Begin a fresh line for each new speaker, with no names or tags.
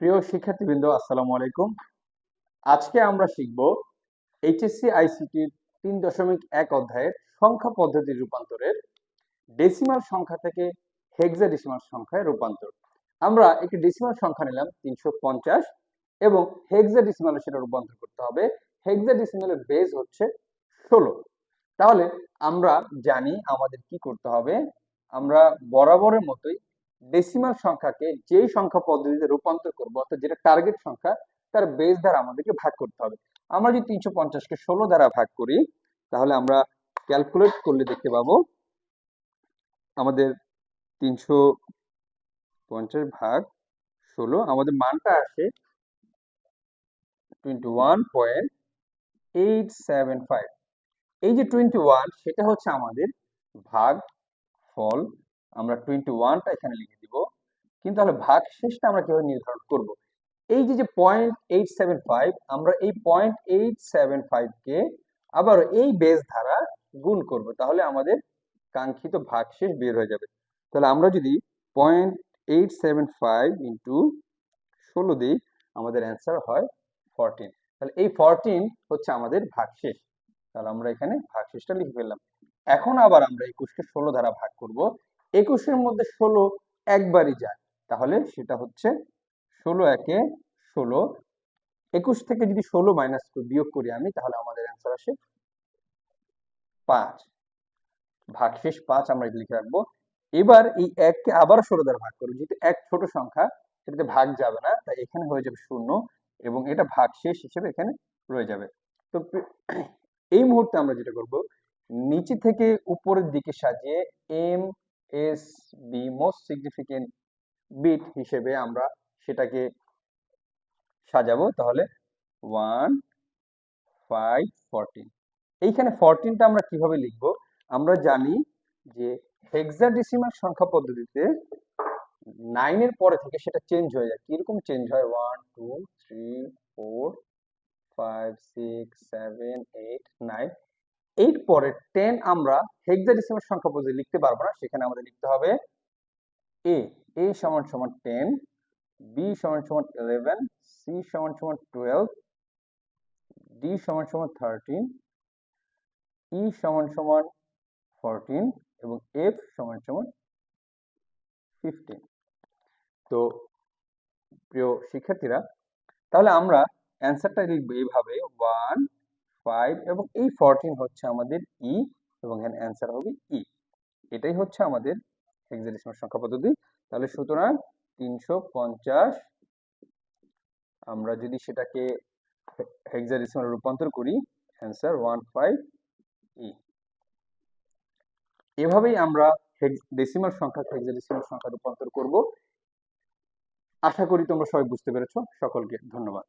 প্রিয় শিক্ষার্থীবৃন্দ, আসসালামু আলাইকুম। আজকে আমরা শিখব এইচএসসি আইসিটির তিন দশমিক এক অধ্যায়ের সংখ্যা পদ্ধতির রূপান্তরের ডেসিমাল সংখ্যা থেকে হেক্সা ডেসিমাল সংখ্যায় রূপান্তর। আমরা একটি ডেসিমাল সংখ্যা নিলাম, তিনশো পঞ্চাশ, এবং হেক্সাডেসিমালে সেটা রূপান্তর করতে হবে। হেক্সাডেসিমালের বেজ হচ্ছে ষোলো। তাহলে আমরা জানি আমাদের কি করতে হবে। আমরা বরাবরের মতোই ডেসিমাল সংখ্যাকে যেই সংখ্যা পদ্ধতিতে রূপান্তর করব, অর্থাৎ যেটা টার্গেট সংখ্যা, তার বেস দ্বারা আমাদেরকে ভাগ করতে হবে। আমরা যদি তিনশো পঞ্চাশকে ষোলো দ্বারা ভাগ করি, তাহলে আমরা ক্যালকুলেট করলে দেখতে পাবো, আমাদের তিনশো পঞ্চাশ ভাগ ষোলো, আমাদের মানটা আসে twenty one point eight seven five এই যে টোয়েন্টি ওয়ান সেটা হচ্ছে আমাদের ভাগ, ফল আমরা টোয়েন্টি ওয়ানটা এখানে লিখে দিব। কিন্তু তাহলে ভাগ শেষটা আমরা কীভাবে নির্ধারণ করব? এই যে যে পয়েন্ট এইট সেভেন ফাইভ আমরা এই পয়েন্ট এইট সেভেন ফাইভকে আবার এই বেস ধারা গুণ করব। তাহলে আমাদের কাঙ্ক্ষিত ভাগশেষ বের হয়ে যাবে। তাহলে আমরা যদি point eight seven five into ষোলো দিই, আমাদের অ্যান্সার হয় ফরটিন তাহলে এই ফরটিন হচ্ছে আমাদের ভাগশেষ। তাহলে আমরা এখানে ভাগশেষটা লিখে ফেললাম। এখন আবার আমরা একুশকে ষোলো দ্বারা ভাগ করব। একুশের মধ্যে ষোলো একবারই যায়। তাহলে সেটা হচ্ছে ষোলো একে ষোলো। একুশ থেকে যদি ষোলো মাইনাস বিয়োগ করি আমি, তাহলে আমাদের অ্যান্সার আসে পাঁচ। ভাগশেষ পাঁচ আমরা লিখে রাখব। এবার এই এককে আবার ষোলো দ্বারা ভাগ করব যেহেতু এক ছোট সংখ্যা সেটাতে ভাগ যাবে না, তাই এখানে হয়ে যাবে শূন্য এবং এটা ভাগশেষ হিসেবে এখানে রয়ে যাবে। তো এই মুহূর্তে আমরা যেটা করব, নিচে থেকে উপরের দিকে সাজিয়ে M S B most significant bit হিসেবে আমরা সেটাকে সাজাবো তাহলে ওয়ান ফাইভ ফরটিন এইখানে ফরটিনটা আমরা কীভাবে লিখব? আমরা জানি যে হেক্সাডেসিমাল সংখ্যা পদ্ধতিতে নাইনের পরে থেকে সেটা চেঞ্জ হয়ে যায়। কীরকম চেঞ্জ হয়? One two three four five six seven eight nine eight পরে টেন আমরা হেক্সাডেসিমাল সংখ্যা পদ্ধতি লিখতে পারব না, সেখানে আমাদের লিখতে হবে এ এ সমান সমান টেন বি সমান সমান ইলেভেন সি সমান সমান টুয়েলভ ডি সমান সমান থার্টিন ই সমান সমান ফোরটিন এবং এফ সমান সমান ফিফটিন তো প্রিয় শিক্ষার্থীরা, তাহলে আমরা অ্যান্সারটা লিখব এইভাবে ওয়ান ফাইভ এবং এই ফোরটিন হচ্ছে আমাদের ই এবং এখানে অ্যান্সার হবে ই এটাই হচ্ছে আমাদের হেক্সাডেসিমাল সংখ্যা পদ্ধতি। তাহলে সুতরাং তিনশো পঞ্চাশ আমরা যদি সেটাকে হেক্সাডেসিমাল রূপান্তর করি অ্যান্সার ওয়ান ফাইভ ই এভাবেই আমরা ডেসিমাল সংখ্যা হেক্সাডেসিমাল সংখ্যা রূপান্তর করব। আশা করি তোমরা সবাই বুঝতে পেরেছ। সকলকে ধন্যবাদ।